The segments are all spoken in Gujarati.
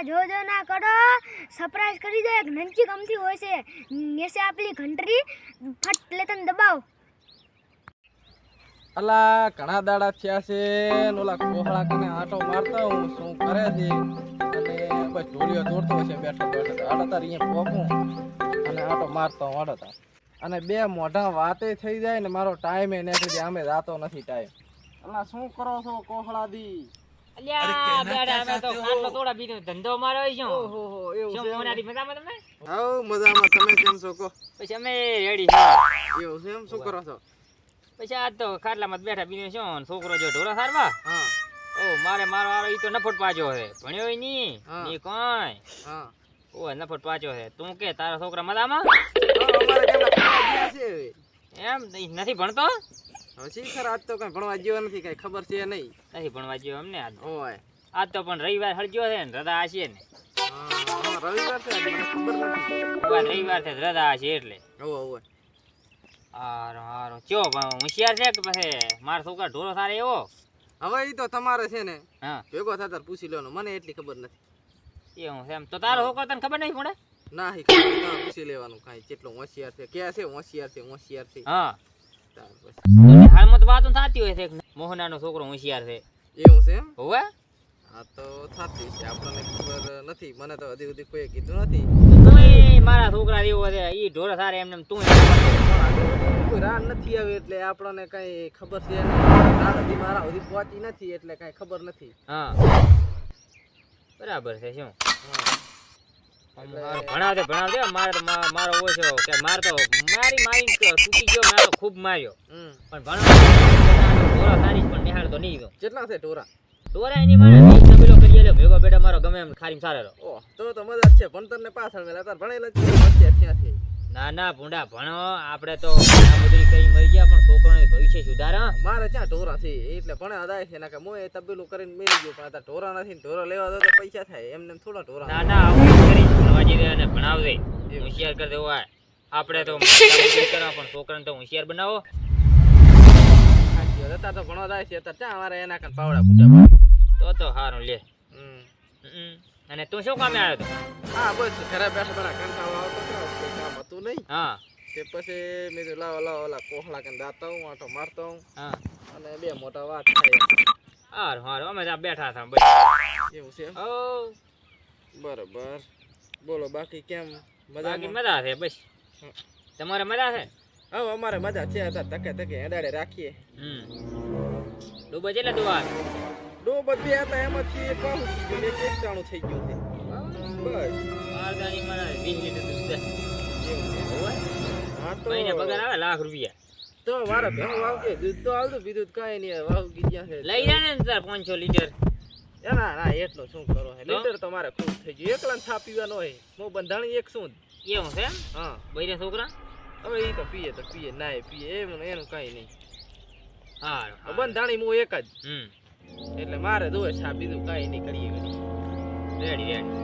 આ જો જો ના, કરો. સરપ્રાઈઝ કરી દો, એક નંચી ગમતી હોય છે. નેસે આપલી ઘંટરી ફટ, લે દબાવ. અલા, ઘણા દાડા થયા છે. ઓલા કોહળા કને આટો મારતા હું શું કરે છે? અને બસ ઢોલિયો દોડતો છે, બેઠો બેઠો. આડો તાર પોકું અને આટો મારતો હું આડો અને બે મોઢા વાતે થઈ જાય ને, મારો ટાઈમ એ જાય આમે જાતો નથી ટાઈમ અલા, શું કરો છો કોહળા દી અલ્યા બેડા અમે તો ખાટલો તોડા બીજો ધંધો મારો હોય ઓહો હો એવું છે મોનારી મજામાં તમે હાઉ મજામાં. તમે કેમ છો કો પછી અમે રેડી છે એવું છે એમ? શું કરો છો? પછી આજ તો ખાટલામાં બેઠા બીજો શું? છોકરો જો ઢોરા સારવા હા. ઓ મારે મારો આરો ઈ તો નફટ પાછો છે. ભણ્યો નહીં ની. કોઈ. હા. ઓ નફટ પાછો છે. તું કે તારા છોકરા મજામાં? અમારે. એમ નથી ભણતો? હવે ખર આજ તો કઈ ભણવા ગયો નથી કઈ ખબર છે નહીં. નહીં ભણવા ગયો અમને આજ? ઓય. આજ તો પણ રવિવાર હળગ્યો છે ને રજા હશે ને. રવિવાર છે મને ખબર નથી. રવિવાર છે રજા હશે એટલે. ઓવે ઓવે હારો હારો. ચો હોશિયાર છે કે પછી મારા છોકરા ઢોરો સારે એવો? હવે એ તો તમારે છે ને હા. ભેગો થતા પૂછી લેવાનું. મને એટલી ખબર નથી. એ હું એમ. તો તારો છોકરો તને ખબર નહીં પડે? ના પૂછી લેવાનું કાંઈ કેટલો હોશિયાર છે. ક્યાં છે? હોશિયાર છે હોશિયાર છે. હા. હાલમાં તો વાતો થતી હોય છે મોહના મોહનાનો છોકરો હોશિયાર છે. એવું છે હોવે? હા તો થતી છે. આપણને ખબર નથી. મને તો હજી સુધી કોઈ કીધું નથી. તમે મારા છોકરા જેવો છે એ ઢોર સારે એમને એમ તું રાહ નથી આવે એટલે આપણને કઈ ખબર છે રાહ હજી મારા સુધી પહોંચી નથી એટલે કઈ ખબર નથી. હા. બરાબર છે શું? ભણાવજે ભણાવજે. મારે તો મારો ઓછો કે મારે તો મારી મારી તૂટી ગયો મારો ખૂબ માર્યો. પણ ભણાવ ટોરા સારી પણ નિહાળ તો નહીં ગયો કેટલા છે ટોરા ટોરા એની મારે નહીં તબેલો કરી લે ભેગો બેડો મારો ગમે એમ ખારી સારો તો તો મજા છે. ભણતર ને પાછળ મેલા. તાર ભણેલા જ છે ક્યાંથી ના ના ભૂંડા ભણો. આપણે તો આ બધું કઈ મરી ગયા પણ છોકરાને ભવિષ્ય સુધારા મારે ત્યાં ઢોરા છે? એટલે ભણે અદાય છે ના કે મોય તબેલું કરીને મેલી ગયો પણ અત્યારે ઢોરા નથી ને ઢોરા લેવા દો તો પૈસા થાય. એમને એમ થોડા ઢોરા ના ના આવું કરી. ભણવાજી દે અને ભણાવજે. હોશિયાર કરી દેવો આપણે તો કરવા પણ છોકરાને તો હોશિયાર બનાવો. અત્યારે તો ભણવા જાય છે. અત્યારે ત્યાં અમારે એના કાન પાવડા ફૂટા તો તો સારું લે. હમ. હમ. અને તું શું કામે આવ્યો હતો હા બસ. ઘરે બેઠો બેઠા કંટાળો હતો હતું નહીં? હા. તે પછી મેં કીધું લાવો લાવો ઓલા કોહલા કે દાતા હું આટો મારતો હું હા. અને બે મોટા વાત થાય. હારું હારું અમે ત્યાં બેઠા હતા બસ એવું છે? ઓ બરોબર. બોલો બાકી કેમ? મજામાં? મજા છે બસ. તમારે મજા છે? હવે અમારે મજા છે અત્યારે તકે તકે હેડાડે રાખીએ. હમ. ડૂબો કેટલા દુવા ડો બધી હતા એમાંથી એક એક એકટાણું થઈ ગયું છે. બસ. મારદાની મારા વીસ લીટર દૂધ છે. મહિને પગાર આવે લાખ રૂપિયા. તો મારે ભેગું વાવજે. દૂધ તો આવતું બીજું તો નહીં. વાવ ગયા છે. લઈ જા ને તાર પાંચસો લીટર. ના ના એટલો શું કરો હે લીટર તો મારે ખૂબ થઈ ગયું. એકલા છા પીવાનો હોય. હું બંધાણી એક શું એવું છે હા. બૈરા છોકરા? હવે એ તો પીએ તો પીએ ના પીએ. એમ એનું કાંઈ નહીં. હારું. બંધાણી હું એક જ. હમ. એટલે મારે દોય છા બીજું કઈ નહીં કરીએ. Ready ready.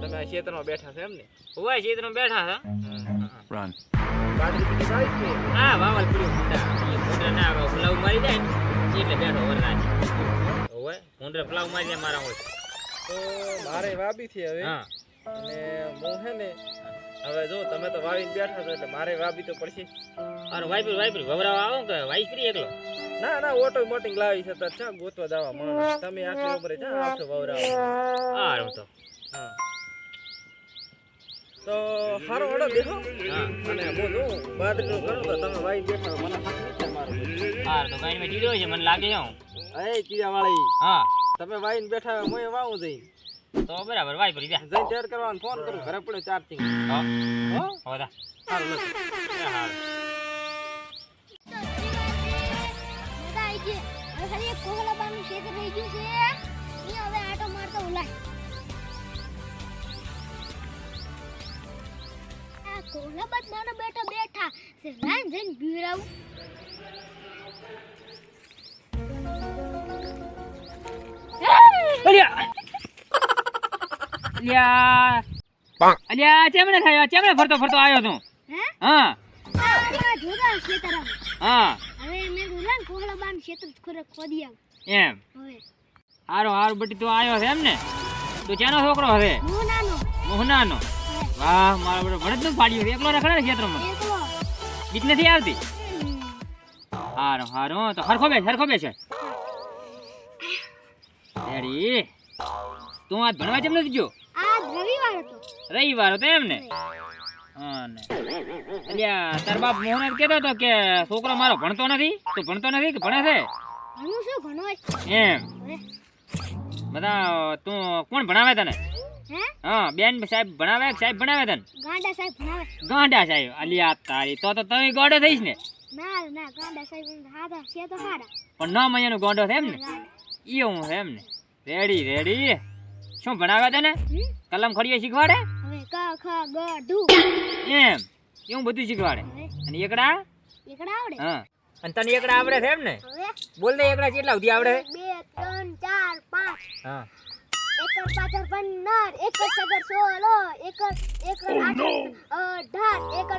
તમે આ ખેતરમાં બેઠા છો એમ ને? હોવા ક્ષેત્રમાં બેઠા હતા Run. વાવલ ના આવે ફ્લાવ મારી જાય ને એટલે બેઠો વરરાજ. હોવે ભૂંડા ફ્લાવ મારી જાય મારા હોય. તો મારે વાબી છે હવે. હા. અને હું હે ને હવે જો તમે તો વાવીને બેઠા છો એટલે મારે વાબી તો પડશે. અરે વાઈપરી વાઈપરી વવરાવા આવો કે વાઈપરી એકલો. ના ના ઓટો મોટિંગ લાવી છે તો ચા ગોતવા દાવા માણસ. તમે આખી ઉપર ચા આપશો વવરાવા? આ તો. હા. તો હારો ઓડો બેહો હા અને હું જો બાદરીનું કરું તો તમે ભાઈ બેઠા મને હાથ નથી મારું? હારું તો ગાડીમાં જીડ્યો છે મને લાગે જાઉં એ ચીડા વાળી હા. તમે વાવીને બેઠા હોય હું વાવું જઈ. તો બરાબર વાઈપરી જા. જઈ તૈયાર કરવાનો ફોન કરું ઘરે પડ્યો ચાર્જિંગ. હા. હો? હવે જા સારું લખ હારું રહી ગયું છે. અહીંયા હવે આટો મારતો ઉલાય. આ કોહલાબાદ માનો બેઠો બેઠા. છે રાન જઈને બીવરાવું અલ્યા. અલ્યા. અલ્યા ચેમણે થયો ચેમણે ફરતો ફરતો આવ્યો તું? હા. હા. હવે મેં બોલા ને કોહલાબાનું ક્ષેત્ર ખોરે ખોદી આવું એમ. હવે. હારો હારો બટી તું આવ્યો છે એમ ને? તું ક્યાંનો છોકરો હવે હું નાનો. વાહ મારો બેટો ભણતનું પાડ્યું. એકલો રખડે ખેતરમાં? બીક નથી આવતી. હારું હારું. તો હરખો બેસ હરખો બેસ રેડી. તું આજ ભણવા કેમ નથી ગયો? આજ રવિવાર હતો. રવિવાર હતો એમ ને? અલ્યા તાર બાપ મોહન કહેતો હતો કે છોકરો મારો ભણતો નથી. તું ભણતો નથી કે ભણે છે? શું? એમ. બધા તું કોણ ભણાવે તને? હે? બેન સાહેબ ભણાવે સાહેબ ભણાવે તને? ગાંડા સાહેબ ભણાવે. ગાંડા સાહેબ અલ્યા તારી તો તો તમે ગોડો થઈશ ને? ના ના ગાંડા સાહેબ હાડા છે તો હાડા પણ ના મહિનાનો ગોંડો છે એમ ને? ગાંડા. હું છે એમ ને? Ready ready. શું ભણાવે તને? કલમ ખડીએ શીખવાડે? હવે ક ખ ગ ઢુ. એમ. એવું બધું શીખવાડે. અને એકડા? એકડા આવડે? હા. અને તને એકડા આવડે છે એમ ને? બોલ દે એકડા કેટલા સુધી આવડે? છે બે ત્રણ ચાર પાંચ. હા. એકર પાછળ પંદર એકર સગર સોળો એકર એકર અઢાર એકર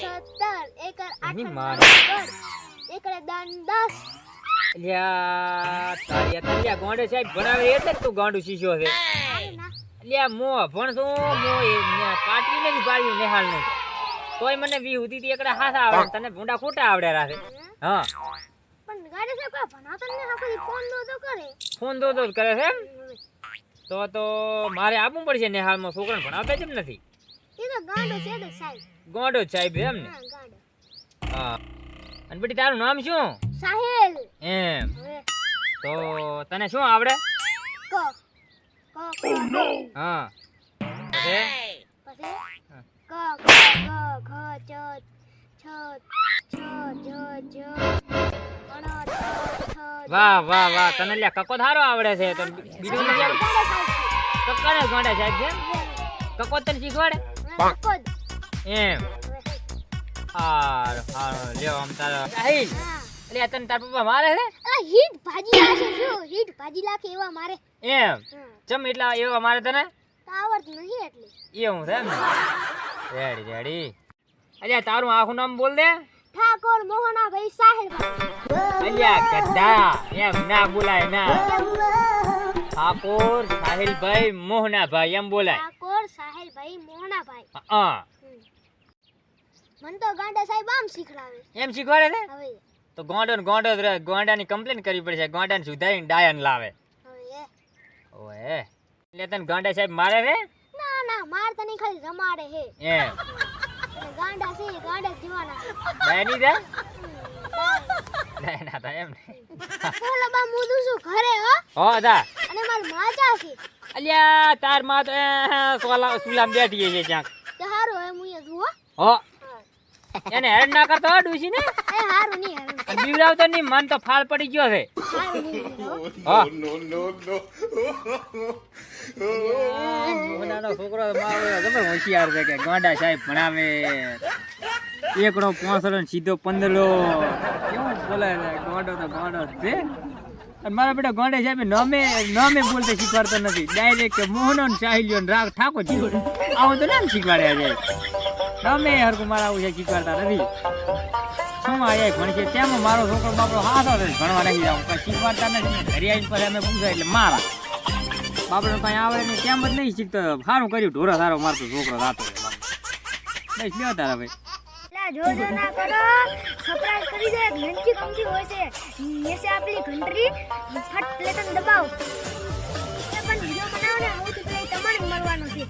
સત્તર એકર આઠ. એકર દન દસ અલ્યા તારી આ ગોંડે સાહેબ ભણાવે એટલે તું ગાંડું છે. મો નથી પાડ્યું નિહાળ ને. તોય મને વી હુતી તી એકડા હાથા આવડે તને ભૂંડા ખોટા આવડે રાખે. હા? પણ ગાડી સાહેબ કોઈ ભણાવતો જ નહીં આખો દી ફોન દો તો કરે. ફોન દો દો કરે છે તો તો મારે આપવું પડશે નેહાલમાં છોકરાને ભણાવતા કેમ નથી? એ તો ગાંડો છે તો સાહેબ. ગાંડો સાહેબ એમ ને? હા અને બેટી તારું નામ શું? સાહેલ. એમ. તો તને શું આવડે? કો. કો નો હા. પછી? પછી? હા. ક ખ ચ છ છ જ જ વાહ વાહ વાહ. તને લ્યા કકો ધારો આવડે છે. તો બીજું નથી આવડતું? ગાંડો સાહેબ છે. કક્કાને? કકો તને શીખવાડે? એમ. હાર હાર. લ્યો આમ તારો. સાહિલ એટલે તને તાર પપ્પા મારે છે? હીટ ભાજી લાખે જો હીટ ભાજી લાખે એવા મારે. એમ. ચમ એટલા એવા મારે તને? આવડતું નહીં એટલે. એવું છે રેડી રેડી. અલ્યા તારું આખું નામ બોલ દે. ઠાકોર મોહનાભાઈ સાહેબ. અલ્યા ગદ્દા એમ ના બોલાય ના. ઠાકોર સાહિલભાઈ મોહનાભાઈ એમ બોલાય. ઠાકોર સાહેલભાઈ મોહનાભાઈ. હા. મન તો ગાંડા સાહેબ આમ શીખડાવે એમ શીખવાડે છે હવે. તો ગોંડો ને ગોંડો જ રહે. ગોંડાની કમ્પ્લેન કરવી પડશે ગોંડાને સુધારીને ડાયન લાવે. એ ઓએ એટલે તને ગાંડા સાહેબ મારે છે ના ના માર તો નહીં ખાલી રમાડે હે. એમ. ગાંડા છે ગાંડા જીવાના. ડાયની છે? ડાયના હતા એમ ને બોલો બા મુદુ છું ઘરે હો? હો દા અને માર માજા છે. અલ્યા તારમાં તો સોલા સુલામ બેઠી છે ક્યાંક. તે હે મુય હો હા. એને હેડ ના કરતો ડુસી ને? એ હારું નહીં હારું બીવડાવતો ની મન તો ફાળ પડી ગયો છે. નો નો હા મોહનાનો છોકરો મારો તમે હોશિયાર છે કે ગાંડા સાહેબ ભણાવે. એકડો પાંચડો ને સીધો પંદરો કેવું બોલે ગાંડો તો ગાંડો છે. મારા બેટા ગોંડે સાહેબ નમે નમે બોલતે શીખવાડતો નથી. ડાયરેક્ટ મોહનો ને સાહિલ્યો ને રાગ ઠાકોર આવું તો નામ શીખવાડ્યા છે નમે હરકું મારા આવું છે શીખવાડતા નથી શું મારે ભણશે? તેમ મારો છોકરો બાપડો હાથો છે ભણવા નહીં આવું કઈ શીખવાડતા નથી ઘરે આવીને પછી અમે પૂછાય એટલે મારા. બાપડો કઈ આવડે નહીં તેમ જ નહીં શીખતો? સારું કર્યું, ઢોરા સારો મારતો, છોકરો રાતો નહીં લ્યો તારા ભાઈ. જોજો ના કરો. સરપ્રાઈઝ કરી દે. નંચી કમથી હોય છે. નીચે આપણી ઘંટરી ફટ પ્લેટન દબાવ. પણ વિડિયો બનાવો ને